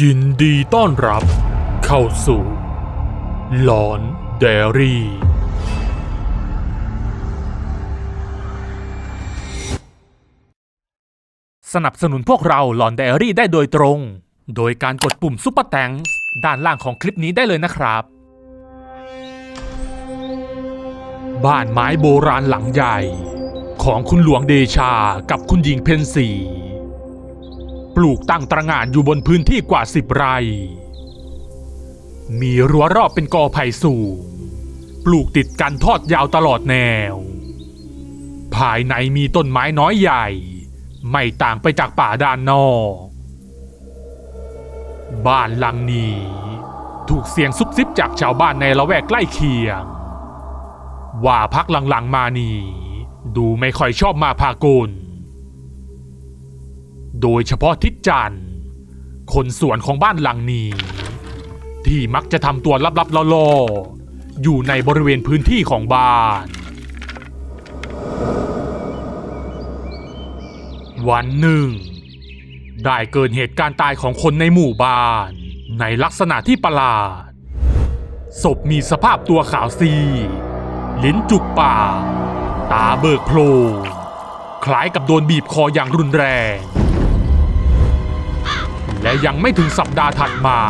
ยินดีต้อนรับเข้าสู่หลอนเดรี่ สนับสนุนพวกเราหลอนไดอรี่ได้โดยตรง โดยการกดปุ่มซุปเปอร์แตงด้านล่างของคลิปนี้ได้เลยนะครับ บ้านไม้โบราณหลังใหญ่ ของคุณหลวงเดชากับคุณหญิงเพนสี ปลูกตั้งตระหง่านอยู่บนพื้นที่กว่าสิบไร่ มีรั้วรอบเป็นกอไผ่สูง ปลูกติดกันทอดยาวตลอดแนว ภายในมีต้นไม้น้อยใหญ่ ไม่ต่างไปจากป่าด้านนอก บ้านหลังนี้ถูกเสียงซุบซิบจากชาวบ้านในละแวกใกล้เคียง ว่าพักหลังๆมานี้ดูไม่ค่อยชอบมาพากล โดยเฉพาะทิศจันทร์คนสวนของบ้านหลังนี้ ที่มักจะทำตัวลับๆล่อๆอยู่ในบริเวณพื้นที่ของบ้าน วันหนึ่ง ได้เกิดเหตุการณ์ตายของคนในหมู่บ้าน ในลักษณะที่ประหลาด ศพมีสภาพตัวขาวซีลิ้นจุกปากตาเบิกโพลงคล้ายกับโดนบีบคออย่างรุนแรง และยังไม่ถึงสัปดาห์ถัดมา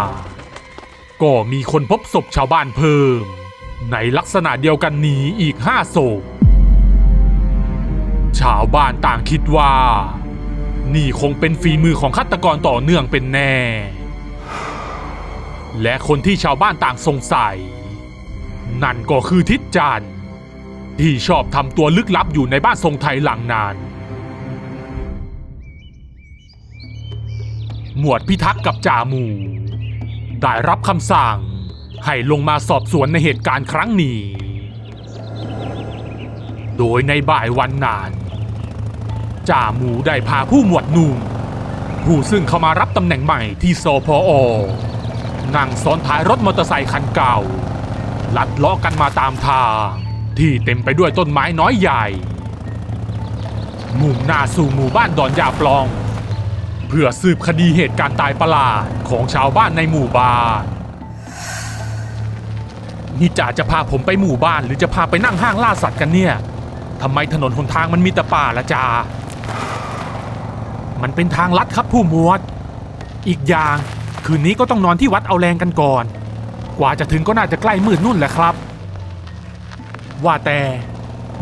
ก็มีคนพบศพชาวบ้านเพิ่ม ในลักษณะเดียวกันนี้อีกห้าศพ ชาวบ้านต่างคิดว่า นี่คงเป็นฝีมือของฆาตกรต่อเนื่องเป็นแน่ และคนที่ชาวบ้านต่างสงสัย นั่นก็คือทิศจันทร์ที่ชอบทำตัวลึกลับอยู่ในบ้านทรงไทยหลังนั้น หมวดพิทักษ์กับจ่าหมู่ ได้รับคำสั่งให้ลงมาสอบสวนในเหตุการณ์ครั้งนี้ โดยในบ่ายวันนั้นจ่าหมูได้พาผู้หมวดหนุ่มผู้ซึ่งเข้ามารับตำแหน่งใหม่ที่สพอนั่งซ้อนท้ายรถมอเตอร์ไซคันเก่า ลัดเลาะกันมาตามทางที่เต็มไปด้วยต้นไม้น้อยใหญ่ มุ่งหน้าสู่หมู่บ้านดอนยาปลอง เพื่อสืบคดีเหตุการณ์ตายประหลาดของชาวบ้านในหมู่บ้านนี่จ่าจะพาผมไปหมู่บ้านหรือจะพาไปนั่งห้างล่าสัตว์กันเนี่ยทำไมถนนหนทางมันมีแต่ป่าละจ่ามันเป็นทางลัดครับผู้หมวด อีกอย่างคืนนี้ก็ต้องนอนที่วัดเอาแรงกันก่อน กว่าจะถึงก็น่าจะใกล้มืดนุ่นแหละครับ ว่าแต่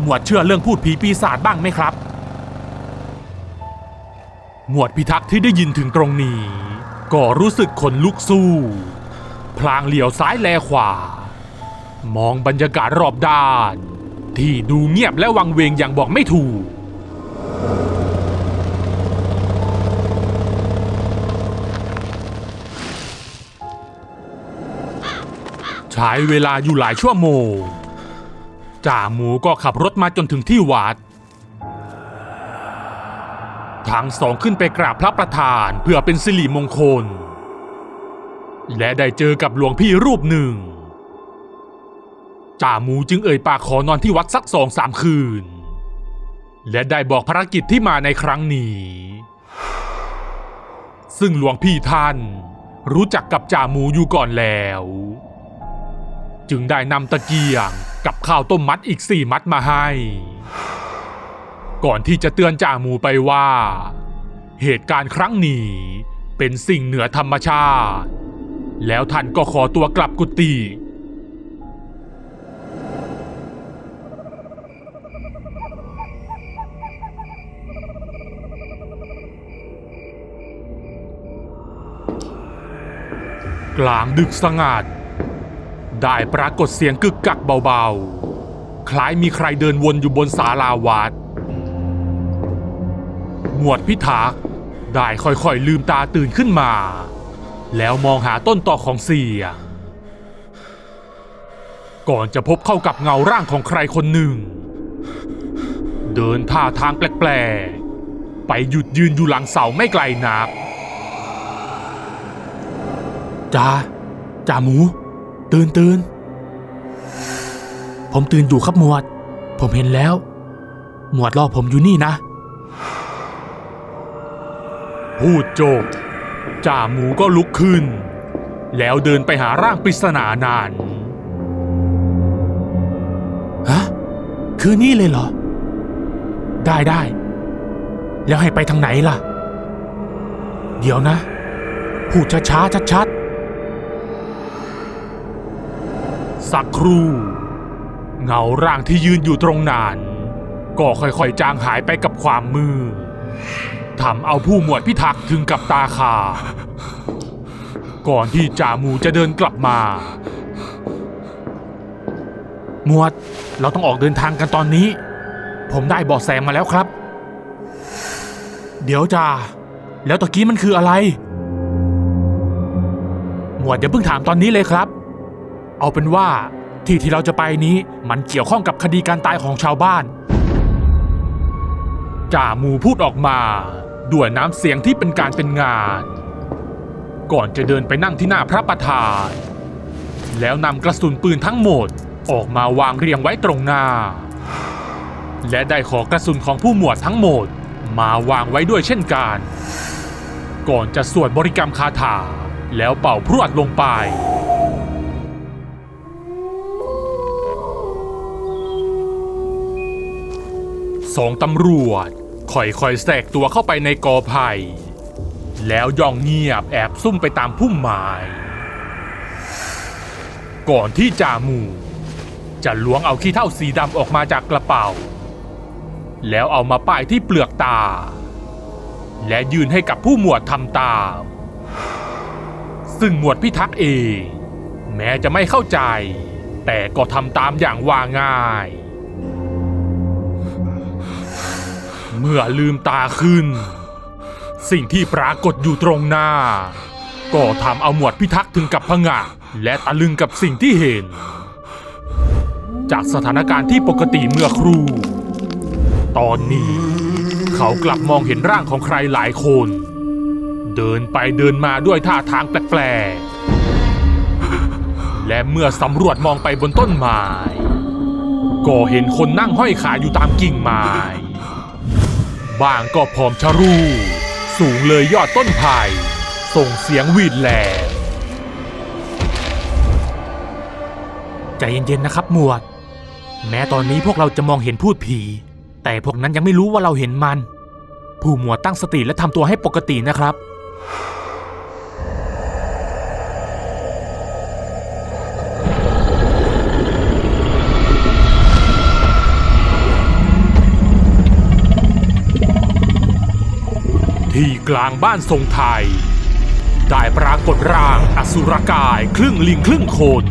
หมวดเชื่อเรื่องพูดผีปีศาจบ้างไหมครับ หมวดพิทักษ์ที่ได้ยินถึงตรงนี้ ก็รู้สึกขนลุกสู้ พลางเหลียวซ้ายแลขวา มองบรรยากาศรอบด้าน ที่ดูเงียบและวังเวงอย่างบอกไม่ถูก ใช้เวลาอยู่หลายชั่วโมงจ่าหมูก็ขับรถมาจนถึงที่วัด ทั้งสองขึ้นไปกราบพระประธานเพื่อเป็นสิริมงคล และได้เจอกับหลวงพี่รูปหนึ่ง จ่าหมูจึงเอ่ยปากขอนอนที่วัดสักสองสามคืน และได้บอกภารกิจที่มาในครั้งนี้ ซึ่งหลวงพี่ท่านรู้จักกับจ่าหมูอยู่ก่อนแล้ว จึงได้นำตะเกียงกับข้าวต้มมัดอีกสี่มัดมาให้ ก่อนที่จะเตือนจ่าหมูไปว่า เหตุการณ์ครั้งนี้เป็นสิ่งเหนือธรรมชาติ แล้วท่านก็ขอตัวกลับกุฏิกลางดึกสงัด ได้ปรากฏเสียงกึกกักเบาๆ คล้ายมีใครเดินวนอยู่บนศาลาวัด หมวดพิทักษ์ได้ค่อยๆลืมตาตื่นขึ้นมา แล้วมองหาต้นต่อของเสียง ก่อนจะพบเข้ากับเงาร่างของใครคนหนึ่ง เดินท่าทางแปลกๆ ไปหยุดยืนอยู่หลังเสาไม่ไกลนักจ้าจ่าหมู ตื่นตื่นผมตื่นอยู่ครับหมวด ผมเห็นแล้ว หมวดรอผมอยู่นี่นะ พูดจบจ่าหมูก็ลุกขึ้น แล้วเดินไปหาร่างปริศนานั้นฮะคือนี่เลยเหรอ ได้ได้ แล้วให้ไปทางไหนล่ะ เดี๋ยวนะ พูดช้าๆชัดๆสักครู่เงาร่างที่ยืนอยู่ตรงนั้น ก็ค่อยๆจางหายไปกับความมืด ทำเอาผู้หมวดพิทักษ์ถึงกับตาขาก่อนที่จ่าหมูจะเดินกลับมา หมวดเราต้องออกเดินทางกันตอนนี้ ผมได้บาะแสมาแล้วครับ เดี๋ยวจ่าแล้วตะกี้มันคืออะไร หมวดอย่าเพิ่งถามตอนนี้เลยครับ เอาเป็นว่าที่ที่เราจะไปนี้มันเกี่ยวข้องกับคดีการตายของชาวบ้าน จ่าหมูพูดออกมา ด้วยน้ำเสียงที่เป็นการเป็นงาน ก่อนจะเดินไปนั่งที่หน้าพระประธาน แล้วนำกระสุนปืนทั้งหมดออกมาวางเรียงไว้ตรงหน้า และได้ขอกระสุนของผู้หมวดทั้งหมดมาวางไว้ด้วยเช่นกัน ก่อนจะสวดบริกรรมคาถาแล้วเป่าพรวดลงไปสองตำรวจ ค่อยๆแทรกตัวเข้าไปในกอไผ่ แล้วย่องเงียบแอบซุ่มไปตามพุ่มไม้ก่อนที่จ่าหมู่จะล้วงเอาขี้เท่าสีดำออกมาจากกระเป๋า แล้วเอามาป้ายที่เปลือกตา และยืนให้กับผู้หมวดทำตาม ซึ่งหมวดพิทักษ์เอง แม้จะไม่เข้าใจ แต่ก็ทำตามอย่างว่าง่าย เมื่อลืมตาขึ้น สิ่งที่ปรากฏอยู่ตรงหน้า ก็ทำเอาหมวดพิทักษ์ถึงกับพงะและตะลึงกับสิ่งที่เห็น จากสถานการณ์ที่ปกติเมื่อครู่ ตอนนี้ เขากลับมองเห็นร่างของใครหลายคน เดินไปเดินมาด้วยท่าทางแปลกๆ และเมื่อสำรวจมองไปบนต้นไม้ก็เห็นคนนั่งห้อยขาอยู่ตามกิ่งไม้ บางก็ผอมชะรูสูงเลยยอดต้นไผ่ส่งเสียงหวีดแหลมใจเย็นๆนะครับหมวด แม้ตอนนี้พวกเราจะมองเห็นพูดผี แต่พวกนั้นยังไม่รู้ว่าเราเห็นมัน ผู้หมวดตั้งสติและทำตัวให้ปกตินะครับ ที่กลางบ้านทรงไทย ได้ปรากฏร่างอสุรกายครึ่งลิงครึ่งคน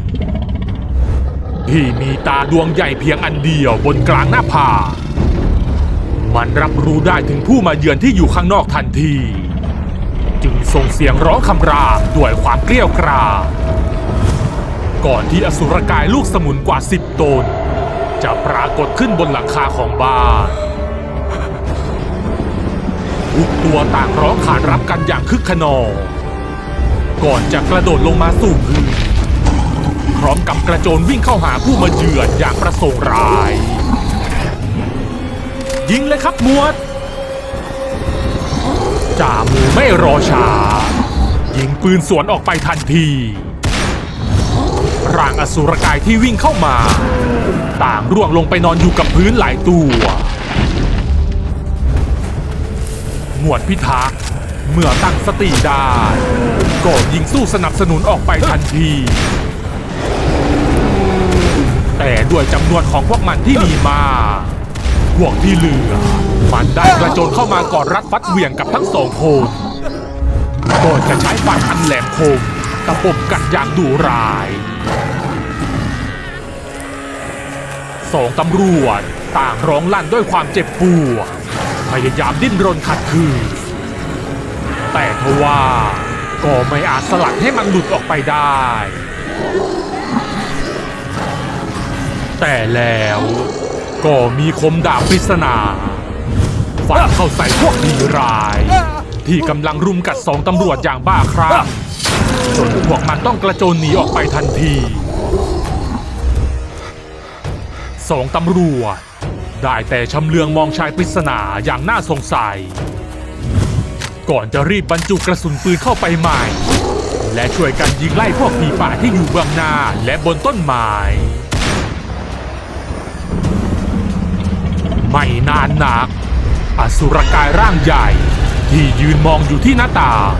ที่มีตาดวงใหญ่เพียงอันเดียวบนกลางหน้าผามันรับรู้ได้ถึงผู้มาเยือนที่อยู่ข้างนอกทันที จึงส่งเสียงร้องคำรามด้วยความเกลี้ยวกราก่อนที่อสุรกายลูกสมุนกว่าสิบตน จะปรากฏขึ้นบนหลังคาของบ้าน ทุกตัวต่างร้องขานรับกันอย่างคึกขนอง ก่อนจะกระโดดลงมาสู่พื้นพร้อมกับกระโจนวิ่งเข้าหาผู้มาเยือนอย่างประสงค์ร้าย ยิงเลยครับมวดจ่าหมูไม่รอช้า ยิงปืนสวนออกไปทันที ร่างอสุรกายที่วิ่งเข้ามา ต่างร่วงลงไปนอนอยู่กับพื้นหลายตัว หมวดพิทักษ์เมื่อตั้งสติได้ก็ยิงสู้สนับสนุนออกไปทันที แต่ด้วยจำนวนของพวกมันที่มีมากพวกที่เหลือ มันได้กระโจนเข้ามากอดรัดฟัดเหวี่ยงกับทั้งสองคนก่อนจะใช้ฟันอันแหลมคมตะปบกัดอย่างดุร้ายสองตำรวจต่างร้องลั่นด้วยความเจ็บปวด พยายามดิ้นรนขัดขืนแต่ทว่าก็ไม่อาจสลัดให้มันหลุดออกไปได้ แต่แล้วก็มีคมดาบปริศนาฟันเข้าใส่พวกผีร้าย ที่กำลังรุมกัดสองตำรวจอย่างบ้าคลั่งจนพวกมันต้องกระโจนหนีออกไปทันทีสองตำรวจ ได้แต่ชำเลืองมองชายปริศนาอย่างน่าสงสัย ก่อนจะรีบบรรจุกระสุนปืนเข้าไปใหม่ และช่วยกันยิงไล่พวกผีป่าที่อยู่เบื้องหน้าและบนต้นไม้ไม่นานนัก อสุรกายร่างใหญ่ ที่ยืนมองอยู่ที่หน้าต่าง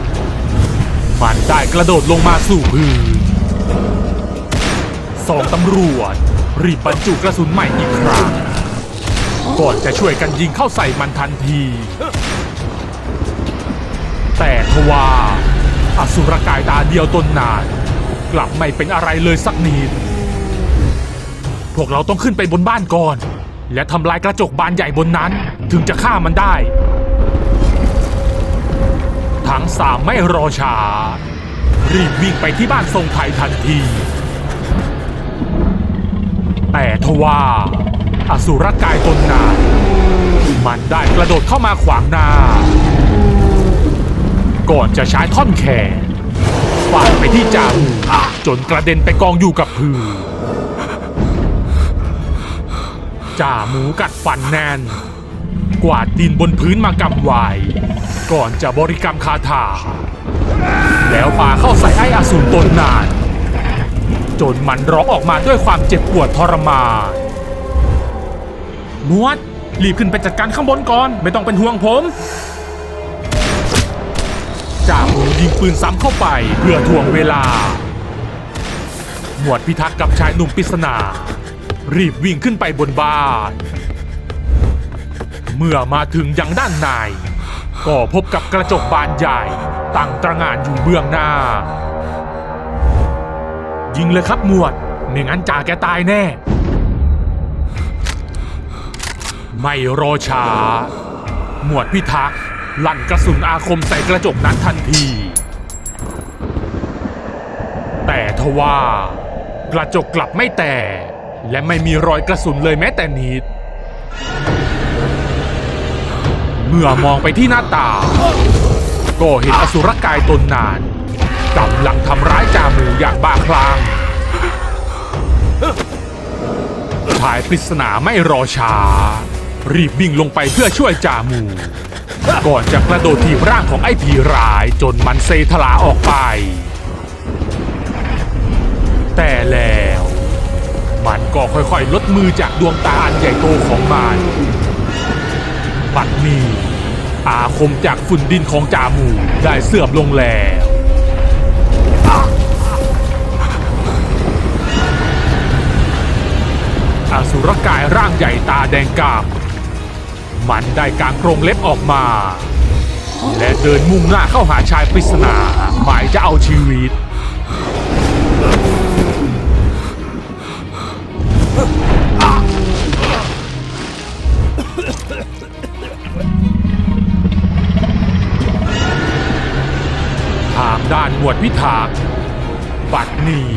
มันได้กระโดดลงมาสู่พื้นสองตำรวจ รีบบรรจุกระสุนใหม่อีกครั้ง ก่อนจะช่วยกันยิงเข้าใส่มันทันที แต่ทว่าอสุรกายตาเดียวตนนาน กลับไม่เป็นอะไรเลยสักนิด พวกเราต้องขึ้นไปบนบ้านก่อน และทำลายกระจกบานใหญ่บนนั้นถึงจะฆ่ามันได้ ทั้งสามไม่รอช้า รีบวิ่งไปที่บ้านทรงไทยทันที แต่ทว่า อสุรกายตนนานมันได้กระโดดเข้ามาขวางหน้า ก่อนจะใช้ท่อนแขนฟาดไปที่จ่าหมูจนกระเด็นไปกองอยู่กับพื้นจ่าหมูกัดฟันแน่น กวาดดินบนพื้นมากำไว้ก่อนจะบริกรรมคาถา แล้วปาเข้าใส่ไอ้อสูรตนนาน จนมันร้องออกมาด้วยความเจ็บปวดทรมาน มวด รีบขึ้นไปจัดการข้างบนก่อน ไม่ต้องเป็นห่วงผมจ่าหมูยิงปืนซ้ำเข้าไปเพื่อทวงเวลา หมวดพิทักษ์กับชายหนุ่มปริศนา รีบวิ่งขึ้นไปบนบ้าน เมื่อมาถึงยังด้านใน ก็พบกับกระจกบานใหญ่ตั้งตระงานอยู่เบื้องหน้า ยิงเลยครับหมวด ไม่งั้นจ่าแกตายแน่ ไม่รอช้า หมวดพิทักษ์ลั่นกระสุนอาคมใส่กระจกนั้นทันที แต่ทว่ากระจกกลับไม่แตกและไม่มีรอยกระสุนเลยแม้แต่นิด เมื่อมองไปที่หน้าต่างก็เห็นอสุรกายตนนานกำลังทำร้ายจ่าหมูอย่างบ้าคลั่งชายปริศนาไม่รอช้า รีบวิ่งลงไปเพื่อช่วยจ่าหมู ก่อนจะกระโดดถีบร่างของไอ้ผีร้ายจนมันเซทลาออกไป แต่แล้ว มันก็ค่อยๆ ลดมือจากดวงตาอันใหญ่โตของมันบัดนี้อาคมจากฝุ่นดินของจ่าหมูได้เสื่อมลงแล้วอสุรกายร่างใหญ่ตาแดงกำ มันได้กางกรงเล็บออกมา และเดินมุ่งหน้าเข้าหาชายปริศนาหมายจะเอาชีวิต ทางด้านหมวดพิทักษ์บัดนี้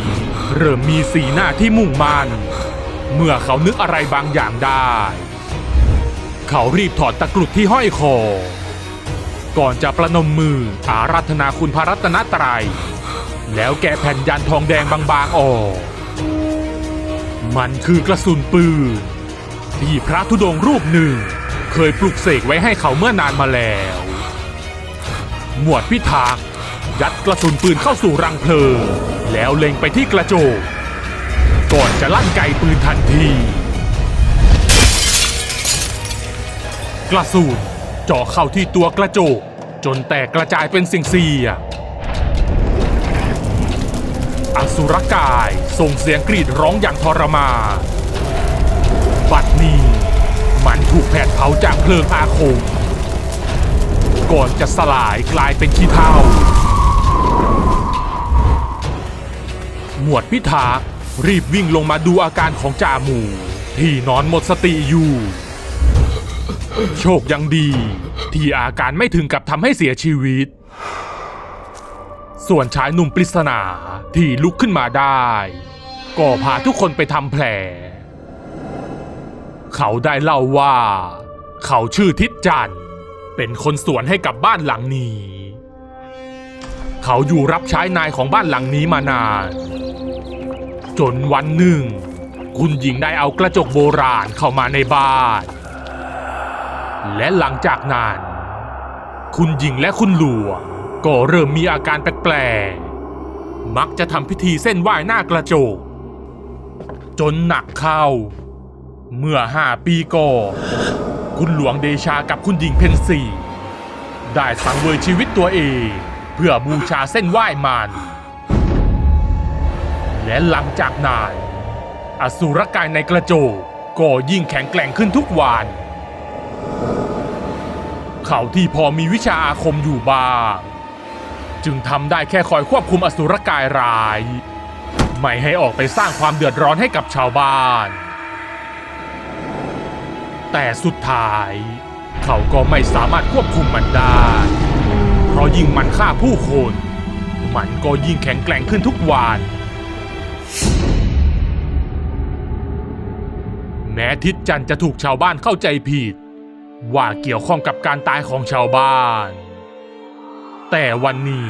เริ่มมีสีหน้าที่มุ่งมั่นเมื่อเขานึกอะไรบางอย่างได้ เขารีบถอดตะกรุดที่ห้อยคอ ก่อนจะประนมมืออาราธนาคุณพระรัตนตรัย แล้วแกะแผ่นยันทองแดงบางๆออก มันคือกระสุนปืน ที่พระธุดงรูปหนึ่ง เคยปลุกเสกไว้ให้เขาเมื่อนานมาแล้ว หมวดพิทักษ์ยัดกระสุนปืนเข้าสู่รังเพลิง แล้วเล็งไปที่กระโจกก่อนจะลั่นไกปืนทันที กระสุนเจาะเข้าที่ตัวกระโจก จนแตกกระจายเป็นสิ่งเสียอสุรกายส่งเสียงกรีดร้องอย่างทรมา บัดนี้ มันถูกแผดเผาจากเพลิงอาคม ก่อนจะสลายกลายเป็นขี้เถ้าหมวดพิทักษ์รีบวิ่งลงมาดูอาการของจ่าหมู ที่นอนหมดสติอยู่ โชคยังดี ที่อาการไม่ถึงกับทำให้เสียชีวิต ส่วนชายหนุ่มปริศนาที่ลุกขึ้นมาได้ ก็พาทุกคนไปทำแผล เขาได้เล่าว่า เขาชื่อทิศจันทร์เป็นคนสวนให้กับบ้านหลังนี้ เขาอยู่รับใช้นายของบ้านหลังนี้มานาน จนวันหนึ่ง คุณหญิงได้เอากระจกโบราณเข้ามาในบ้าน และหลังจากนั้นคุณหญิงและคุณหลวงก็เริ่มมีอาการแปลกๆ มักจะทำพิธีเส้นไหว้หน้ากระจก จนหนักเข้า เมื่อห้าปีก่อนคุณหลวงเดชากับคุณหญิงเพนสีได้สังเวยชีวิตตัวเอง เพื่อบูชาเส้นไหว้มัน และหลังจากนั้นอสุรกายในกระโจกก็ยิ่งแข็งแกร่งขึ้นทุกวัน เขาที่พอมีวิชาอาคมอยู่บ้าง จึงทำได้แค่คอยควบคุมอสุรกายร้าย ไม่ให้ออกไปสร้างความเดือดร้อนให้กับชาวบ้าน แต่สุดท้าย เขาก็ไม่สามารถควบคุมมันได้ เพราะยิ่งมันฆ่าผู้คน มันก็ยิ่งแข็งแกร่งขึ้นทุกวันแม้ทิศจันทร์จะถูกชาวบ้านเข้าใจผิด ว่าเกี่ยวข้องกับการตายของชาวบ้าน แต่วันนี้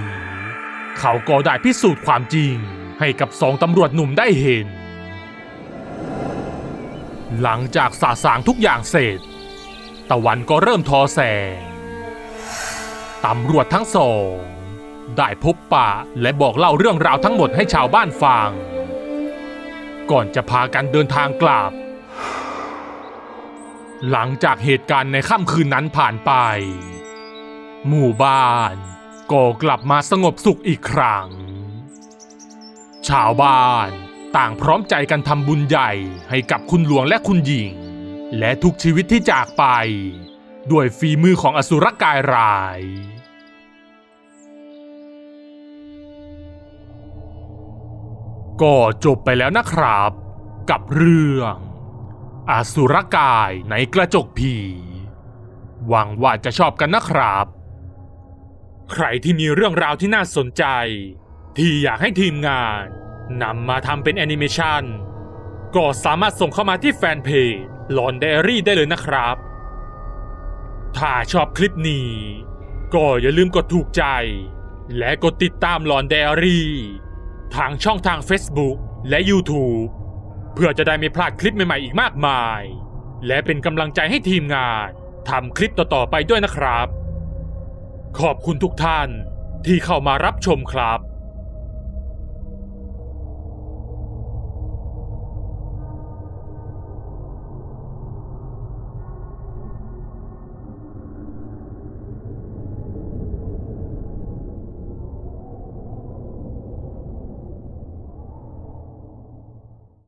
เขาก็ได้พิสูจน์ความจริงให้กับสองตำรวจหนุ่มได้เห็น หลังจากสาสางทุกอย่างเสร็จ ตะวันก็เริ่มทอแสงตำรวจทั้งสอง ได้พบปะและบอกเล่าเรื่องราวทั้งหมดให้ชาวบ้านฟัง ก่อนจะพากันเดินทางกลับ หลังจากเหตุการณ์ในค่ำคืนนั้นผ่านไป หมู่บ้านก็กลับมาสงบสุขอีกครั้ง ชาวบ้านต่างพร้อมใจกันทำบุญใหญ่ให้กับคุณหลวงและคุณหญิง และทุกชีวิตที่จากไป ด้วยฝีมือของอสุรกายราย ก็จบไปแล้วนะครับ กับเรื่อง อสุรกายในกระจกผีหวังว่าจะชอบกันนะครับ ใครที่มีเรื่องราวที่น่าสนใจ ที่อยากให้ทีมงานนำมาทำเป็นแอนิเมชันก็สามารถส่งเข้ามาที่แฟนเพจลอนเดอรี่ได้เลยนะครับ ถ้าชอบคลิปนี้ ก็อย่าลืมกดถูกใจ และกดติดตามลอนเดอรี่ทางช่องทาง Facebook และ YouTube เพื่อจะได้ไม่พลาดคลิปใหม่ๆอีกมากมาย และเป็นกำลังใจให้ทีมงานทำคลิปต่อๆไปด้วยนะครับ ขอบคุณทุกท่านที่เข้ามารับชมครับ